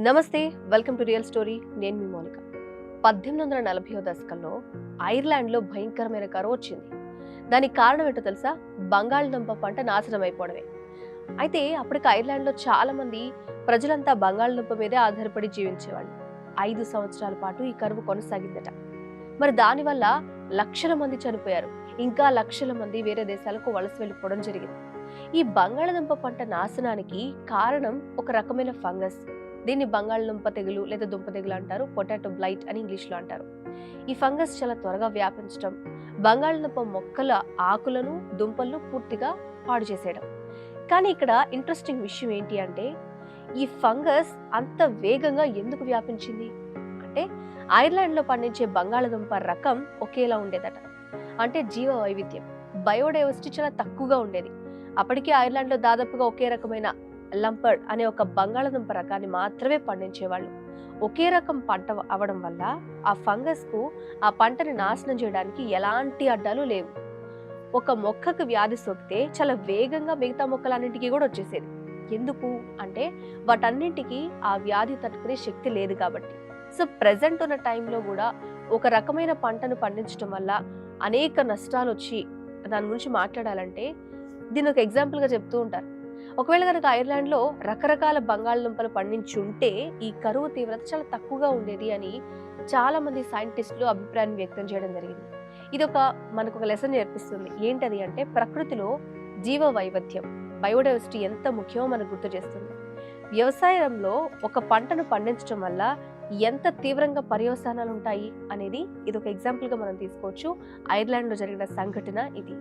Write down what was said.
నమస్తే welcome to real story. నేను మీ మౌనిక. పద్దెనిమిది వందల నలభైవ దశకంలో ఐర్లాండ్లో భయంకరమైన కరువు వచ్చింది. దానికి కారణం ఏంటో తెలుసా? బంగాళదుంప పంట నాశనం అయిపోవడమే. అయితే అప్పటికి ఐర్లాండ్లో చాలామంది ప్రజలంతా బంగాళదుంప మీదే ఆధారపడి జీవించేవాళ్ళు. ఐదు సంవత్సరాల పాటు ఈ కరువు కొనసాగిందట. మరి దానివల్ల లక్షల మంది చనిపోయారు. ఇంకా లక్షల మంది వేరే దేశాలకు వలస వెళ్ళిపోవడం జరిగింది. ఈ బంగాళదుంప పంట నాశనానికి కారణం ఒక రకమైన ఫంగస్. దీన్ని బంగాళదుంప తెగులు లేదా దుంప తెగులు అంటారు పొటాటో బ్లైట్ అని ఇంగ్లీష్లో అంటారు. ఈ ఫంగస్ చాలా త్వరగా వ్యాపించడం బంగాళదుంప మొక్కల ఆకులను దుంపలను పూర్తిగా పాడు చేసేయడం. కానీ ఇక్కడ ఇంట్రెస్టింగ్ విషయం ఏంటి అంటే ఈ ఫంగస్ అంత వేగంగా ఎందుకు వ్యాపించింది? అంటే ఐర్లాండ్లో పండించే బంగాళదుంప రకం ఒకేలా ఉండేదట. అంటే జీవ వైవిధ్యం బయోడైవర్సిటీ చాలా తక్కువగా ఉండేది. అప్పటికే ఐర్లాండ్లో దాదాపుగా ఒకే రకమైన లంపర్డ్ అనే ఒక బంగాళదుంప రకాన్ని మాత్రమే పండించేవాళ్ళు. ఒకే రకం పంట అవడం వల్ల ఆ ఫంగస్కు ఆ పంటని నాశనం చేయడానికి ఎలాంటి అడ్డాలు లేవు. ఒక మొక్కకు వ్యాధి సోకితే చాలా వేగంగా మిగతా మొక్కలన్నింటికీ కూడా వచ్చేసేది. ఎందుకు? అంటే వాటన్నింటికి ఆ వ్యాధి తట్టుకునే శక్తి లేదు కాబట్టి. సో ప్రజెంట్ ఉన్న టైంలో కూడా ఒక రకమైన పంటను పండించడం వల్ల అనేక నష్టాలు వచ్చి దాని గురించి మాట్లాడాలంటే దీని ఒక ఎగ్జాంపుల్గా చెప్తూ ఉంటారు. ఒకవేళ కనుక ఐర్లాండ్లో రకరకాల బంగాళదుంపలు పండించుంటే ఈ కరువు తీవ్రత చాలా తక్కువగా ఉండేది అని చాలామంది సైంటిస్టులు అభిప్రాయం వ్యక్తం చేయడం జరిగింది. ఇది ఒక మనకు ఒక లెసన్ నేర్పిస్తుంది. ఏంటది అంటే ప్రకృతిలో జీవ వైవిధ్యం బయోడైవర్సిటీ ఎంత ముఖ్యమో మనకు గుర్తు చేస్తుంది. వ్యవసాయంలో ఒక పంటను పండించడం వల్ల ఎంత తీవ్రంగా పర్యవసానాలు ఉంటాయి అనేది ఇది ఒక ఎగ్జాంపుల్గా మనం తీసుకోవచ్చు. ఐర్లాండ్లో జరిగిన సంఘటన ఇది.